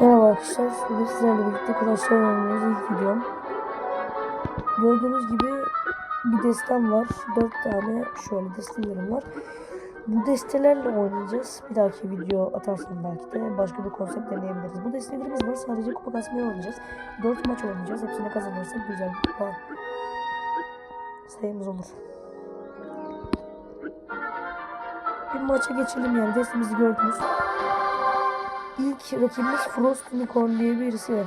Merhaba arkadaşlar. Bugün sizlerle birlikte Clash oynuyoruz. İlk videom. Gördüğünüz gibi bir destem var. 4 tane şöyle destelerim var. Bu destelerle oynayacağız. Bir dahaki video atarsam belki de başka bir konsept deneyebiliriz. Bu destelerimiz var. Sadece kupa kasmaya oynayacağız. 4 maç oynayacağız. Hepsini kazanırsak güzel bir kupa sayımız olur. Bir maça geçelim yani. Destemizi gördünüz. İlk rakibimiz Frost Unicorn diye birisi.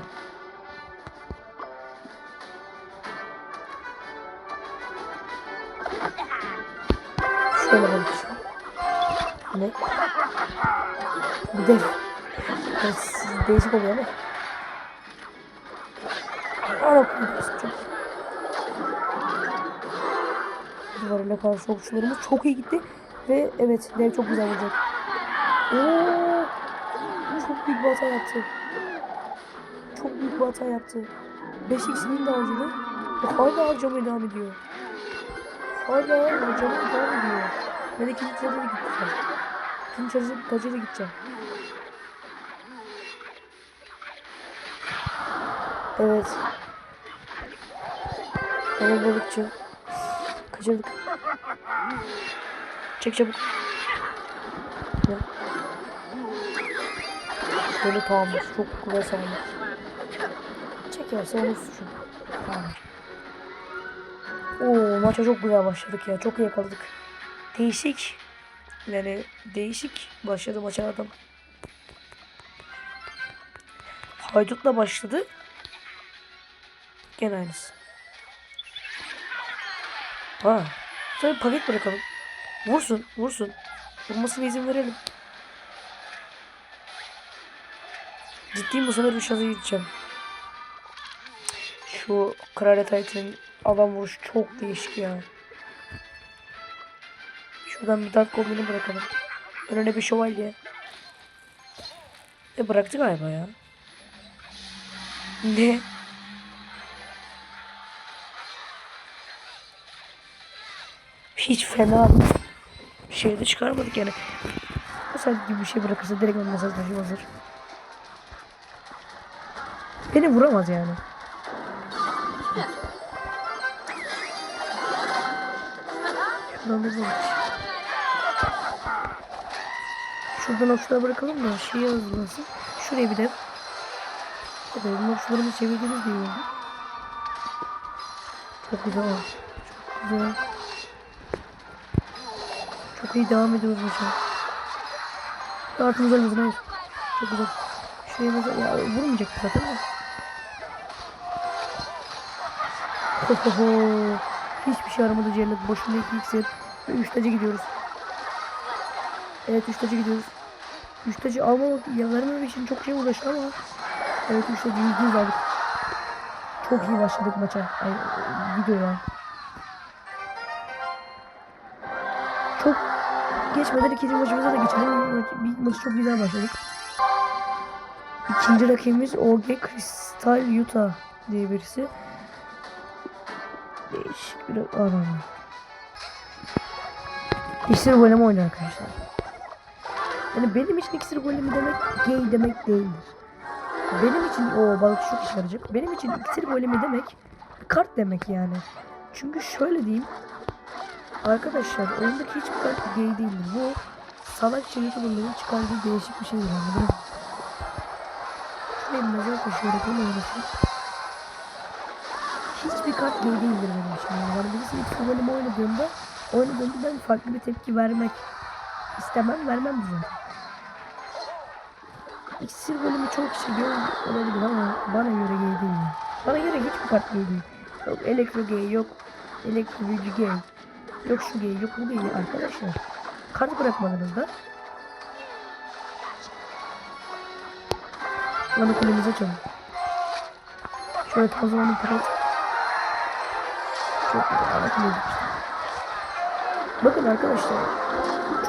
Şöyle bakacağım. Ne? Bir de değişik oluyor ama. Ara koyuyoruz çok. Duvarıyla karşı okçularımız çok iyi gitti. Ve evet dev çok güzel olacak. Oo, büyük bir hata yaptı. Çok büyük bir hata yaptı. 5x'ini de harcadı. Ve hala harcamaya devam ediyor. Hala harcamaya devam ediyor. Ben ikinci tarafa da gideceğim. İkinci tarafa taca da gideceğim. Evet. Ama balıkçı. Kaçırdık. Çek çabuk. Ya. Böyle tamamdır. Çok kuvvet sağlar. Çekerse onun suçu. Tamamdır. Oo maça çok güzel başladık ya. Çok iyi yakaladık. Değişik. Yani değişik başladı maça adam. Haydut'la başladı. Gene aynısı. Ha. Şöyle paket bırakalım. Vursun, vursun. Vurmasına izin verelim. Ciddiyim bu sefer 3 gideceğim. Şu Kraliyet Titan'ın alan vuruşu çok değişik ya. Şuradan bir dart kombini bırakalım. Önüne bir şövalye. E bıraktı galiba ya. Ne? Hiç fena bir şey de çıkarmadık yani. Mesaj gibi bir şey bırakırsa direkt mesaj taşı hazır. Beni vuramaz yani. Vurmuş. Şuradan okçulara bırakalım da şeyi hazırlasın. Şuraya bir de. Evet, bu okçularımızı çevirdiğimiz gibi oldu. Çok güzel oldu. Çok güzel. Çok iyi devam ediyoruz hocam. Artımız ölmesin hayır. Çok güzel. Şuraya mesela ya vurmayacak zaten de. Hiçbir şey aramadı cennet. Boşuna iki iksir. Ve üç tacı gidiyoruz. Evet üç tacı gidiyoruz. Üç tacı almamak, ya vermemek için çok şey uğraştı ama. Evet üç tacı yüzde yüz aldık. Çok iyi başladık maça. Ay, videoya. Çok geçmeden ikinci maçımıza da geçelim. Bir maçı çok güzel başladık. İkinci rakibimiz OG Crystal Utah diye birisi. Değişik bir adam. İksir golemi oynuyor arkadaşlar. Yani benim için iksir golemi demek gay demek değildir. Benim için o balık işe yarayacak. Benim için iksir golemi demek kart demek yani. Çünkü şöyle diyeyim. Arkadaşlar oyundaki hiçbir kart gay değildir. Bu salak şey YouTuber'ların çıkardığı değişik bir mı? Şuraya bir mezar taşıyarak onu oynasın. Hiçbir kart gay değildir benim için. Yani birisi ilk oynadığımda oynadığımda ben farklı bir tepki vermek istemem vermem zaten. İksir bölümü çok gay olabilir ama bana göre gay değil. Bana göre hiçbir kart gay değil. Yok elektro gay yok. Elektro büyücü. Yok şu gay yok bu gay arkadaşlar. Kart bırakmadınız da. Bana kulemize açalım. Şöyle tam zamanın Bakın arkadaşlar.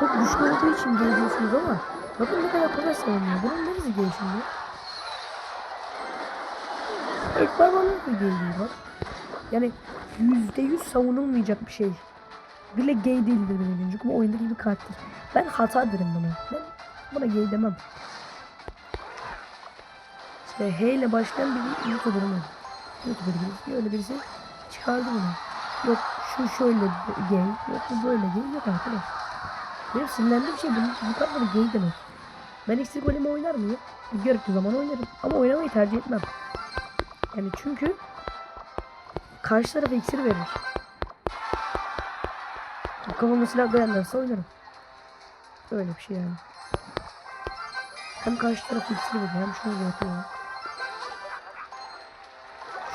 Çok güçlü olduğu için gay diyorsunuz ama bakın ne kadar kolay savunuyor. Bunun neresi gay şimdi? Evet barbarlar da değil bak. Yani yüzde yüz savunulmayacak bir şey. Bile gay değildir benim çünkü bu oyundaki bir karakter. Ben hata derim buna. Ben buna gay demem. Ve H ile başlayan bir YouTuber'ım var. YouTuber birisi. Öyle birisi çıkardı bunu. Yok şu şöyle gay, yok bu böyle gay. Yok arkadaş. Benim sinirlendiğim şey bu, bu kadar gay demek. Ben iksir golemi oynar mıyım? Gerektiği zaman oynarım. Ama oynamayı tercih etmem. Yani çünkü karşı tarafa iksir verir. Kafama silah dayanırsa oynarım. Öyle bir şey yani. Hem karşı tarafa iksir veriyor hem şunu yapıyor.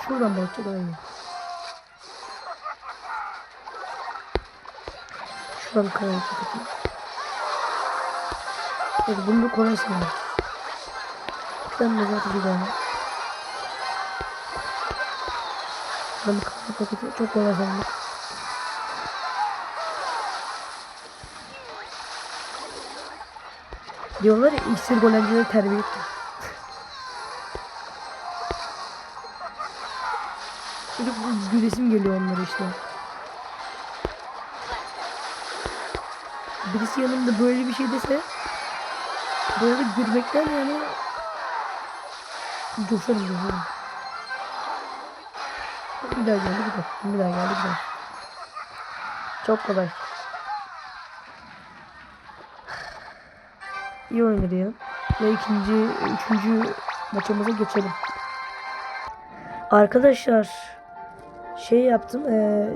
Şuradan balıkçı daha iyi. Şuradan kayayı kapatayım. Evet bunu sanırım. Ben mezar taşı daha. Ben kapı paketi çok kolay sanırım. Diyorlar ya iksir golemcileri terbiye etti. Gülesim geliyor onlara işte. Birisi yanımda böyle bir şey dese böyle gülmekten yani coşarım coşarım. Bir daha geldi bir daha. Bir daha geldi bir daha. Çok kolay. İyi oynadı diyelim. Ve ikinci, üçüncü maçımıza geçelim. Arkadaşlar şey yaptım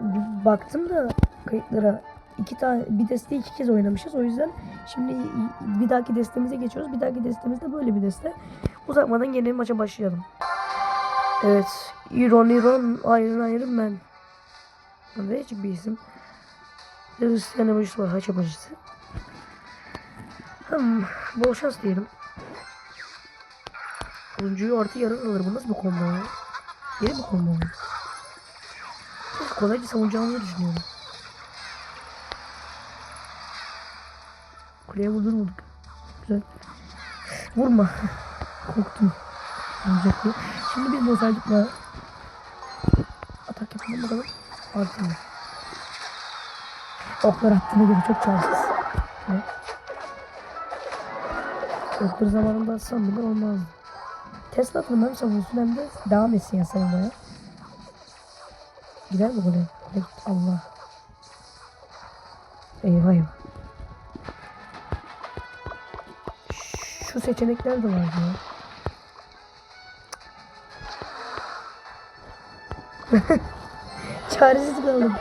bir baktım da kayıtlara iki tane bir deste iki kez oynamışız. O yüzden şimdi bir dahaki destemize geçiyoruz. Bir dahaki destemizde böyle bir deste. Uzatmadan yeni maça başlayalım. Evet Iron Iron Iron Iron Man değişik bir isim. Hristiyan emojisi var haç emojisi hmm, bol şans diyelim. Oyuncuyu artı yarı alır. Bu nasıl bir combo ya? Yeni bir combo mu? Kolayca savunacağımızı düşünüyorum. Kuleye vurdurmadık. Güzel. Vurma. Korktum. Olacak diye. Şimdi biz bozardıkla atak yapalım bakalım. Artı mı? Oklar attığına göre çok şanssız. Ne? Okları zamanında atsam bile olmazdı. Tesla atılım hem savunsun hem de devam etsin ya savunmaya. Gider mi gitti. Allah. Eyvah eyvah. Şu seçenekler de vardı ya. Çaresiz kaldım.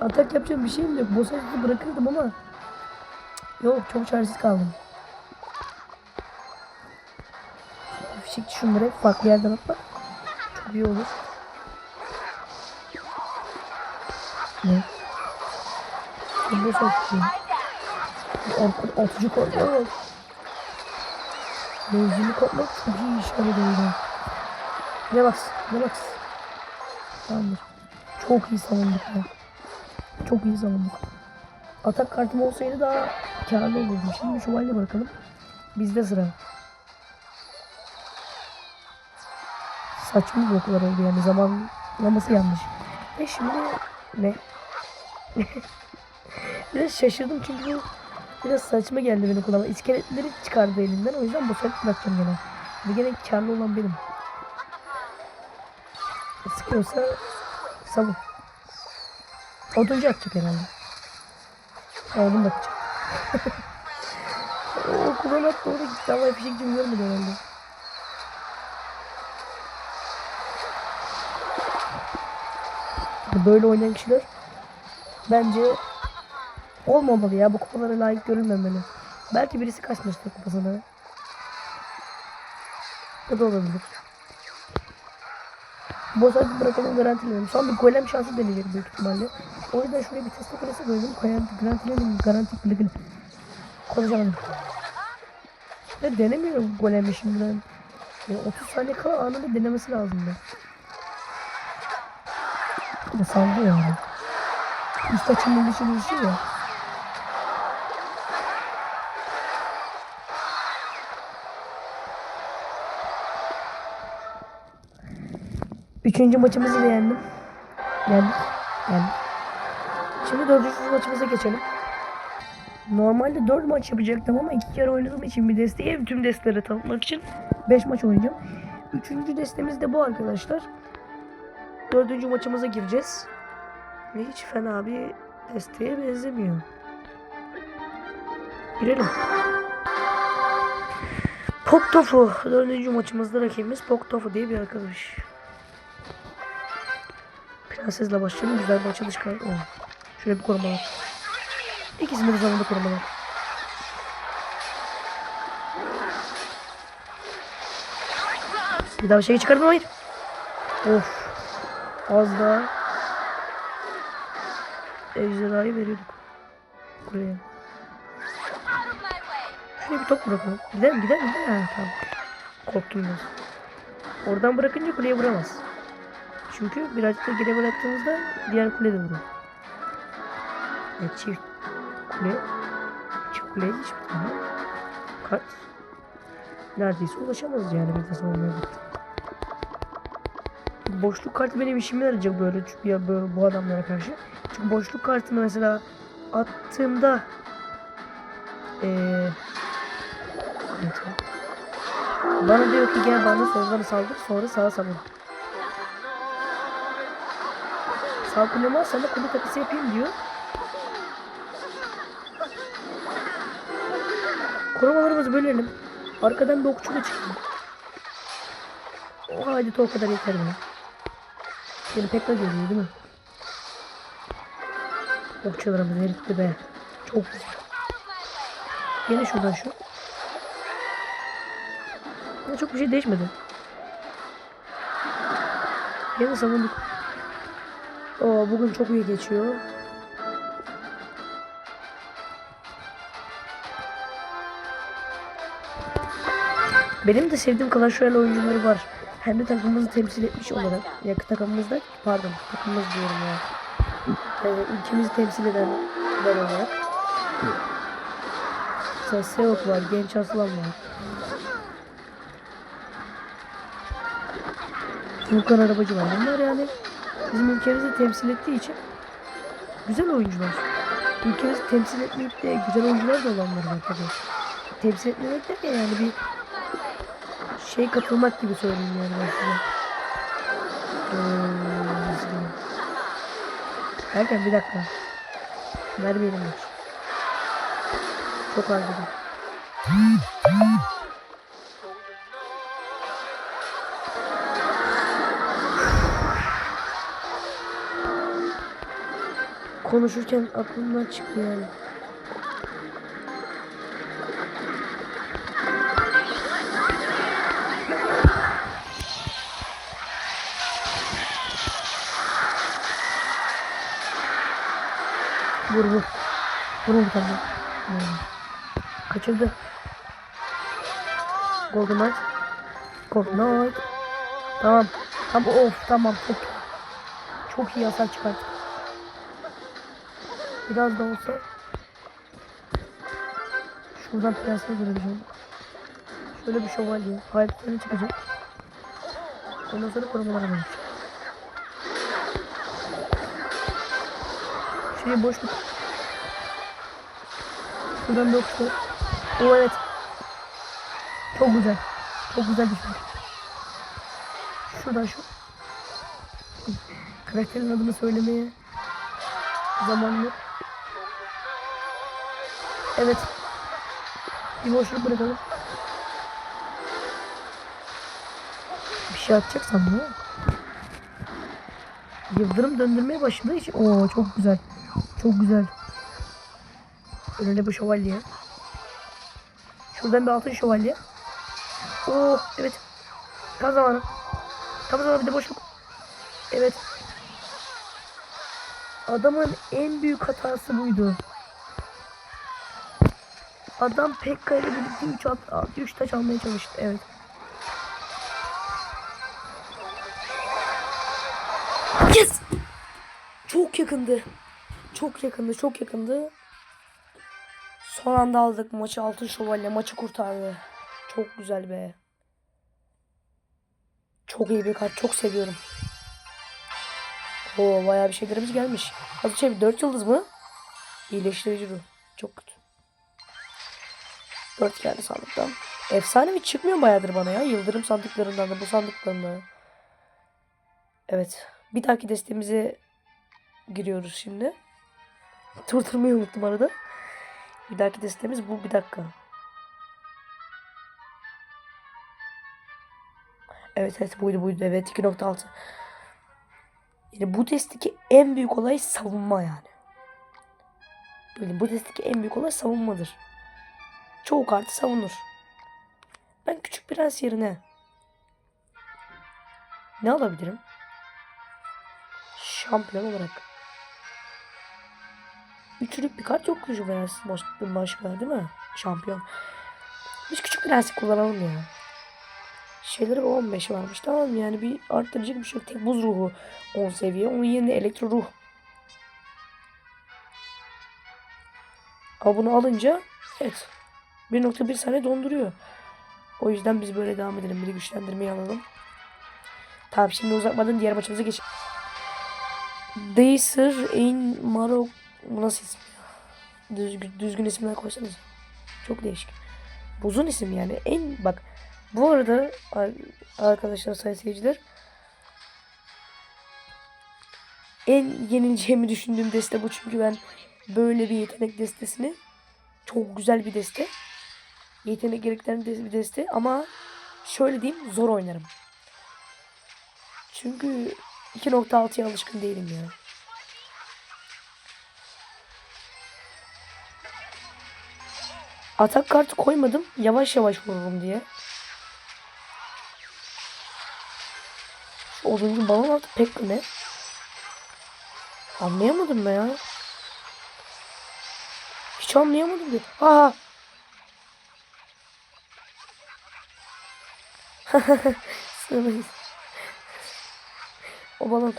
Atak yapacağım bir şeyim de yok. Boss atı bırakırdım ama yok çok çaresiz kaldım. Fişekçi şunları farklı yerden atmak çok iyi olur. Ne? Bu soktu. Arka atıcı kodlar var. Mevzini kopmak çok iyi işaret oldu. Ne bak, ne bak. Tamamdır. Çok iyi savunduk ya. Çok iyi savunduk. Atak kartım olsaydı daha karlı olurdu. Şimdi şövalye bırakalım. Bizde sıra. Saçma bloklar oldu yani zamanlaması yanlış. Ve şimdi ne? biraz şaşırdım çünkü biraz saçma geldi benim kulağıma. İskeletleri çıkardı elinden o yüzden bu sefer bırakacağım gene. Ve gene karlı olan benim. Sıkıyorsa savun. Oduncu atacak herhalde. Oğlum bakacak. o kulağına attı orada gitti ama fişek gibi görmedi herhalde. Böyle oynayan kişiler bence olmamalı ya. Bu kupalara layık görülmemeli. Belki birisi kaçmıştır kupasına. O da olabilir. Bozarcı bırakalım garantileyelim. Son bir golem şansı deneyecek büyük ihtimalle. O yüzden şuraya bir test kulesi koydum. Garantileyelim. Garanti güle. Konuşamadım. Ve denemiyorum golemi şimdiden. Yani 30 saniye kala anında denemesi lazım da. De sallıyor yani. Üst açımın bir şey ya. Üçüncü maçımızı da yendim. Yendik. Yendik. Şimdi dördüncü maçımıza geçelim. Normalde 4 maç yapacaktım ama iki kere oynadığım için bir desteğe tüm desteleri tanıtmak için 5 maç oynayacağım. Üçüncü destemiz de bu arkadaşlar. Dördüncü maçımıza gireceğiz. Ve hiç fena bir desteğe benzemiyor. Girelim. Poktofu. Dördüncü maçımızda rakibimiz Poktofu diye bir arkadaş. Prensesle başlayalım. Güzel bir açılış kar. Oo. Şöyle bir korumalar. İkisinde de zamanında korumalar. Bir daha bir şey çıkardım hayır. Of. Az daha. Ejderhayı veriyorduk. Buraya. Şuraya bir top bırakalım. Gider mi gider mi? Ha, tamam. Korktum biraz. Oradan bırakınca kuleye vuramaz. Çünkü birazcık da geri bıraktığımızda diğer kule de vurur. Evet, çift kule. Çift kule hiçbir tane. Kaç? Neredeyse ulaşamaz yani bir savunmaya baktım. Boşluk kartı benim işime yarayacak böyle, ya böyle bu adamlara karşı. Çünkü boşluk kartını mesela attığımda evet. bana diyor ki gel bana soldan saldır sonra sağa savur. Al sana kule takısı yapayım diyor. Korumalarımızı bölelim. Arkadan bir okçu da çıkıyor. O halde o kadar yeter mi? Beni pek de görüyor değil mi? Okçularımız eritti be. Çok güzel. Yine şuradan şu. Ama çok bir şey değişmedi. Yine savunduk. Bugün çok iyi geçiyor. Benim de sevdiğim Clash Royale oyuncuları var. Hem de takımımızı temsil etmiş olarak. Ya takımımızda pardon takımımız diyorum ya. Yani ülkemizi temsil edenler olarak. Mesela Seok var, Genç Aslan var. Volkan Arabacı var. Bunlar yani bizim ülkemizi temsil ettiği için güzel oyuncular. Ülkemizi temsil etmeyip de güzel oyuncular da olanlar var tabii. Temsil etmemek derken yani bir şey katılmak gibi söyleyeyim yani ben size. Ee? Derken bir dakika. Vermeyelim maç. Çok harcadım. Konuşurken aklımdan çıktı yani. Vur vur. Vur bir tane. Kaçırdı. Golden Knight. Golden Knight. Tamam. Tamam of tamam. Çok, çok iyi hasar çıkarttık. Biraz da olsa şuradan prensle görebileceğim. Şöyle bir şövalye. Hayatlarına çıkacak. Ondan sonra korumalara dönecek. Şey boşluk. Şuradan bir okçu. O evet. Çok güzel. Çok güzel düşün. Şuradan şu. Karakterin adını söylemeye zaman yok. Evet. Bir boşluk bırakalım. Bir şey atacaksan bu. Yıldırım döndürmeye başladığı için. Oo çok güzel. Çok güzel. Önünde bu şövalye. Şuradan bir altın şövalye. Oo evet. Tam zamanı. Tam zamanı bir de boşluk. Evet. Adamın en büyük hatası buydu. Adam Pekka ile birlikte 3 at, 3 taş almaya çalıştı. Evet. Yes! Çok yakındı. Çok yakındı, çok yakındı. Son anda aldık maçı. Altın şövalye maçı kurtardı. Çok güzel be. Çok iyi bir kart. Çok seviyorum. Oo bayağı bir şeylerimiz gelmiş. Hazır şey 4 yıldız mı? İyileştirici ruh. Çok kötü. Dört geldi sandıktan. Efsanevi çıkmıyor bayağıdır bana ya. Yıldırım sandıklarından da bu sandıklarından da. Evet. Bir dahaki destemize giriyoruz şimdi. Durdurmayı unuttum arada. Bir dahaki destemiz bu. Bir dakika. Evet evet buydu buydu. Evet 2.6. Yani bu testteki en büyük olay savunma yani. Böyle bu testteki en büyük olay savunmadır. Çoğu kartı savunur. Ben küçük prens yerine ne alabilirim? Şampiyon olarak. Üçlük bir kart yok küçük prens baş, başka değil mi? Şampiyon. Biz küçük prensi kullanalım ya. Şeyleri 15 varmış tamam yani bir arttıracak bir şey yok. Tek buz ruhu 10 seviye. Onun yerine elektro ruh. Ama bunu alınca evet 1.1 saniye donduruyor. O yüzden biz böyle devam edelim. Bir güçlendirmeyi alalım. Tamam şimdi uzatmadan diğer maçımıza geç. Deysir in Marok bu nasıl isim? Düzgün, düzgün isimler koysanız. Çok değişik. Buzun isim yani. En bak bu arada ar- arkadaşlar sayın seyirciler en yenileceğimi düşündüğüm deste bu çünkü ben böyle bir yetenek destesini çok güzel bir deste. Yetenek gerektiren de- bir deste ama şöyle diyeyim zor oynarım. Çünkü 2.6'ya alışkın değilim ya. Atak kartı koymadım. Yavaş yavaş vururum diye. Şu oduncu balon altı pek ne? Anlayamadım ben ya. Hiç anlayamadım diye. Ha. Sığmayız. O balon.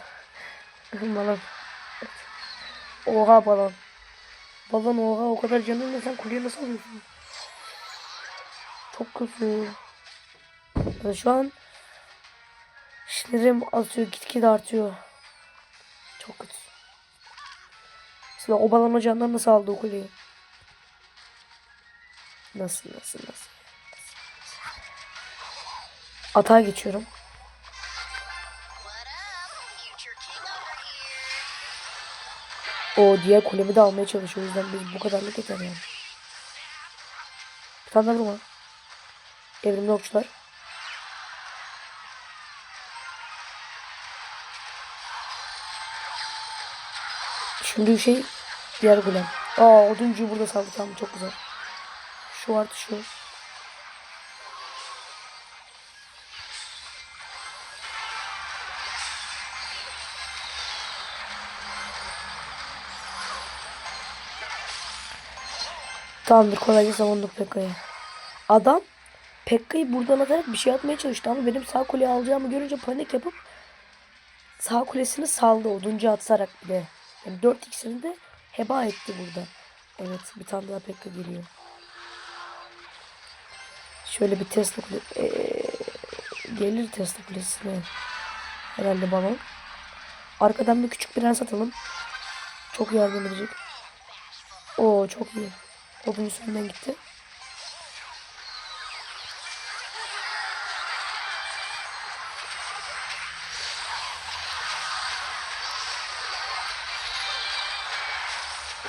balon. Oha balon. Balon oha o kadar canınla sen kuleye nasıl alıyorsun? Çok kötü. Ben şu an sinirim atıyor gitgide artıyor. Çok kötü. Mesela o balon hocandan nasıl aldı o kuleyi? Nasıl nasıl nasıl? Atağa geçiyorum. O diğer kulemi de almaya çalışıyor. O yüzden biz bu kadarlık yeter yani. Bir tane vurma. Evrimli okçular. Şimdi şey diğer kulem. Aa oduncuyu burada saldı tamam çok güzel. Şu artı şu. Tamamdır kolayca savunduk Pekka'yı. Adam Pekka'yı buradan atarak bir şey atmaya çalıştı ama benim sağ kuleyi alacağımı görünce panik yapıp sağ kulesini saldı oduncu atarak bir de. Yani 4 ikisini de heba etti burada. Evet bir tane daha Pekka geliyor. Şöyle bir Tesla kule ee, gelir Tesla kulesine. Herhalde balon. Arkadan bir küçük prens atalım. Çok yardım edecek. Oo çok iyi. Odun üstünden gitti.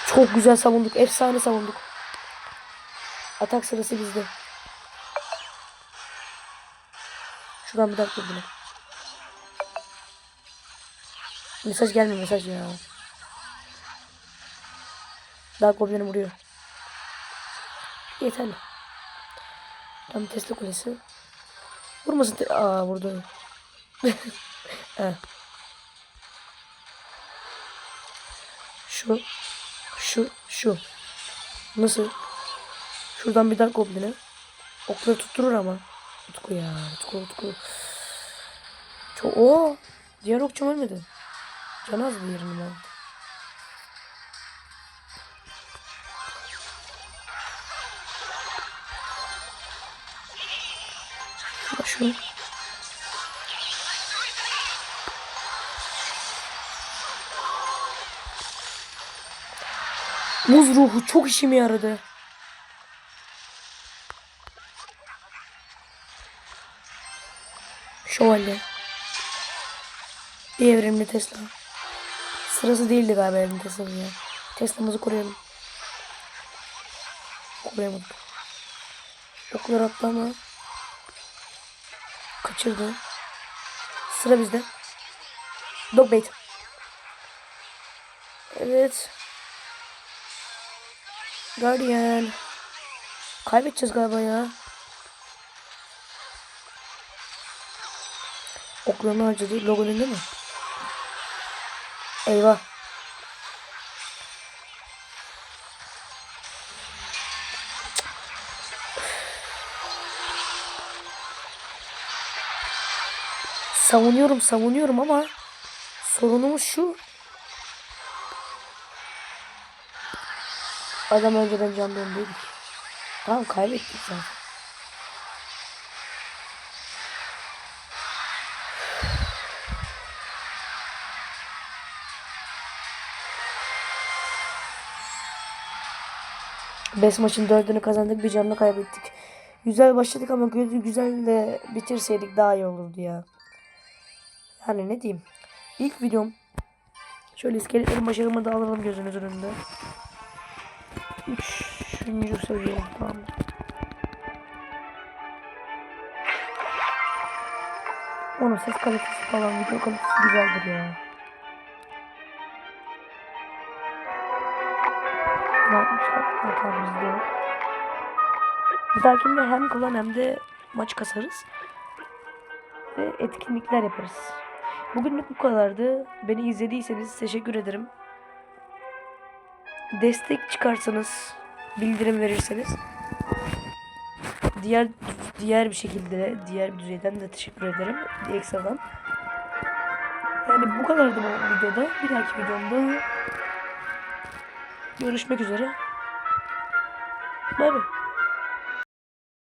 Çok güzel savunduk. Efsane savunduk. Atak sırası bizde. Şuradan bir dakika bunu. Mesaj gelmiyor mesaj ya. Daha goblini vuruyor. Yeterli. Tam Tesla kulesi. Vurmasın. Te Aa vurdu. Şu. Şu. Şu. Nasıl? Şuradan bir Dark Goblin'e. Okları tutturur ama. Utku ya. Utku Utku. Çok. Oo. Diğer okçum ölmedi. Can az diğerinin ben. Şu. Muz ruhu çok işime yaradı. Şövalye. Bir evrimli Tesla. Sırası değildi galiba evrimli Tesla'nın ya. Tesla'mızı koruyalım. Koruyamadık. Oklar attı ama kaçırdı. Sıra bizde. Dogbait. Evet. Guardian. Kaybedeceğiz galiba ya. Oklarını harcadı. Logo önünde mi? Eyvah. Savunuyorum savunuyorum ama sorunumuz şu. Adam önceden can döndürdük. Tamam kaybettik zaten. Beş maçın dördünü kazandık bir canla kaybettik. Güzel başladık ama gü- güzel de bitirseydik daha iyi olurdu ya. Yani ne diyeyim. İlk videom. Şöyle iskeletlerin başarımı da alalım gözünüzün önünde. Üçüncü seviye. Tamam. Onun ses kalitesi falan video kalitesi güzeldir ya. Ne yapmışlar? Hata bizde. Bir dahakinde hem klan hem de maç kasarız. Ve etkinlikler yaparız. Bugünlük bu kadardı. Beni izlediyseniz teşekkür ederim. Destek çıkarsanız, bildirim verirseniz diğer diğer bir şekilde, diğer bir düzeyden de teşekkür ederim ekstradan. Yani bu kadardı bu videoda. Bir dahaki videomda görüşmek üzere. Bay bay.